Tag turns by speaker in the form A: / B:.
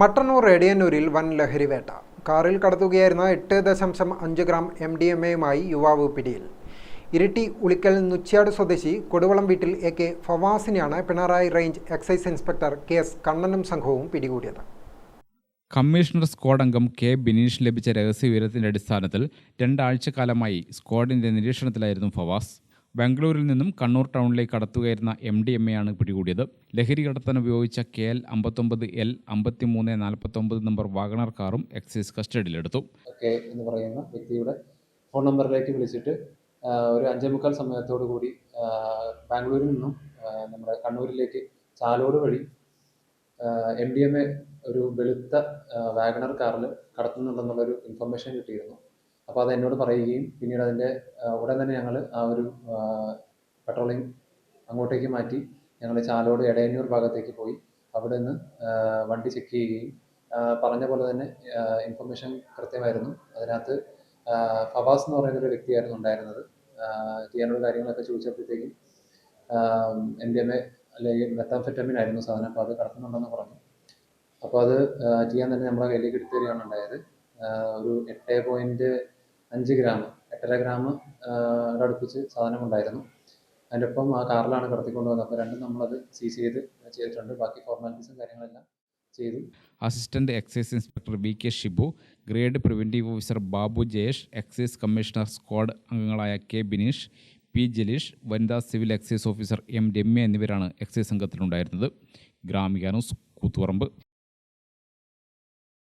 A: മട്ടന്നൂർ എടിയന്നൂരിൽ വൻ ലഹരിവേട്ട കാറിൽ കടത്തുകയായിരുന്ന എട്ട് ദശാംശം അഞ്ച് ഗ്രാം എം ഡി എം എയുമായി യുവാവ് പിടിയിൽ. ഇരിട്ടി ഉളിക്കൽ നുച്ചിയാട് സ്വദേശി കൊടുവളം വീട്ടിൽ A K ഫവാസിനെയാണ് Pinarayi range excise inspector K S കണ്ണനും സംഘവും പിടികൂടിയത്.
B: കമ്മീഷണർ സ്ക്വാഡ് അംഗം കെ ബിനീഷ് ലഭിച്ച രഹസ്യ രഹസ്യവിവരത്തിന്റെ അടിസ്ഥാനത്തിൽ രണ്ടാഴ്ചക്കാലമായി സ്ക്വാഡിന്റെ നിരീക്ഷണത്തിലായിരുന്നു ഫവാസ്. ബാംഗ്ലൂരിൽ നിന്നും കണ്ണൂർ ടൗണിലേക്ക് കടത്തുകയായിരുന്ന എം ഡി എം എയാണ് പിടികൂടിയത്. ലഹരി കടത്താൻ ഉപയോഗിച്ച കെ എൽ അമ്പത്തൊമ്പത് എൽ അമ്പത്തിമൂന്ന് നാൽപ്പത്തൊമ്പത് നമ്പർ വാഗണർ കാറും എക്സൈസ് കസ്റ്റഡിയിലെടുത്തു.
C: എന്ന് പറയുന്ന വ്യക്തിയുടെ ഫോൺ നമ്പറിലേക്ക് വിളിച്ചിട്ട് ഒരു അഞ്ചേ മുക്കാൽ സമയത്തോടു കൂടി ബാംഗ്ലൂരിൽ നിന്നും നമ്മുടെ കണ്ണൂരിലേക്ക് ചാലോട് വഴി എം ഡി എം എ ഒരു വെളുത്ത വാഗണർ കാറിൽ കടത്തുന്നുണ്ടെന്നുള്ളൊരു ഇൻഫർമേഷൻ കിട്ടിയിരുന്നു. അപ്പോൾ അത് എന്നോട് പറയുകയും പിന്നീട് അതിന്റെ ഉടൻ തന്നെ ഞങ്ങൾ ആ ഒരു പെട്രോളിങ് അങ്ങോട്ടേക്ക് മാറ്റി ഞങ്ങൾ ചാലോട് എടയന്നൂർ ഭാഗത്തേക്ക് പോയി അവിടെ നിന്ന് വണ്ടി ചെക്ക് ചെയ്യുകയും പറഞ്ഞ പോലെ തന്നെ ഇൻഫർമേഷൻ കൃത്യമായിരുന്നു. അതിനകത്ത് ഫവാസ് എന്ന് പറയുന്ന ഒരു വ്യക്തിയായിരുന്നു ഉണ്ടായിരുന്നത്. ചെയ്യാനുള്ള കാര്യങ്ങളൊക്കെ ചോദിച്ചപ്പോഴത്തേക്കും എം ഡി എം എ അല്ലെങ്കിൽ മെത്താംഫെറ്റമിൻ ആയിരുന്നു സാധനം. അപ്പോൾ അത് കടത്തുന്നുണ്ടെന്ന് പറഞ്ഞു. അപ്പോൾ അത് ചെയ്യാൻ തന്നെ നമ്മുടെ കയ്യിലേക്ക് എടുത്തു തരികയാണ് ഉണ്ടായത്. ഒരു എട്ട് പോയിന്റ് അഞ്ച് ഗ്രാം എട്ടര ഗ്രാം അടുപ്പിച്ച് സാധനം ഉണ്ടായിരുന്നു അതിന്റെ ഒപ്പം ആ കാറിലാണ് കടത്തിക്കൊണ്ട് വന്നത് അപ്പോൾ രണ്ടും നമ്മളത് സീസ് ചെയ്ത് ചെയ്തിട്ടുണ്ട്. ബാക്കി ഫോർമാലിറ്റീസും കാര്യങ്ങളെല്ലാം ചെയ്തു.
B: Assistant excise inspector V K Shibu grade preventive officer Babu Jayesh excise commissioner squad അംഗങ്ങളായ കെ ബിനീഷ് പി ജലീഷ് വനിതാ civil excise officer M Ramya എന്നിവരാണ് എക്സൈസ് സംഘത്തിലുണ്ടായിരുന്നത്. Gramika news Koothuparamba.